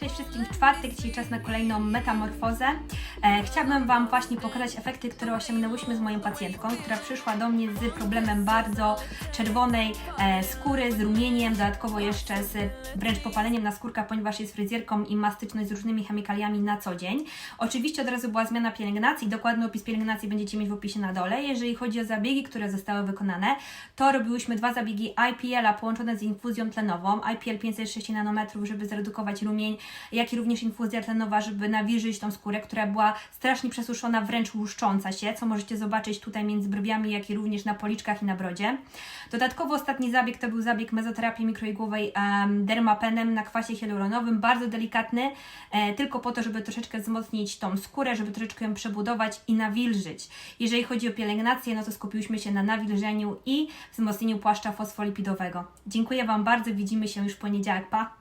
Cześć wszystkim w czwartek, dzisiaj czas na kolejną metamorfozę. E, chciałabym Wam właśnie pokazać efekty, które osiągnęłyśmy z moją pacjentką, która przyszła do mnie z problemem bardzo czerwonej e, skóry, z rumieniem, dodatkowo jeszcze z wręcz popaleniem na skórka, ponieważ jest fryzjerką i ma styczność z różnymi chemikaliami na co dzień. Oczywiście od razu była zmiana pielęgnacji, dokładny opis pielęgnacji będziecie mieć w opisie na dole. Jeżeli chodzi o zabiegi, które zostały wykonane, to robiłyśmy dwa zabiegi IPL-a połączone z infuzją tlenową, IPL 506 nanometrów, żeby zredukować rumień, jak i również infuzja tlenowa, żeby nawilżyć tą skórę, która była strasznie przesuszona, wręcz łuszcząca się, co możecie zobaczyć tutaj między brwiami, jak i również na policzkach i na brodzie. Dodatkowo ostatni zabieg to był zabieg mezoterapii mikroigłowej um, dermapenem na kwasie hialuronowym, bardzo delikatny, e, tylko po to, żeby troszeczkę wzmocnić tą skórę, żeby troszeczkę ją przebudować i nawilżyć. Jeżeli chodzi o pielęgnację, no to skupiłyśmy się na nawilżeniu i wzmocnieniu płaszcza fosfolipidowego. Dziękuję Wam bardzo, widzimy się już w poniedziałek, pa!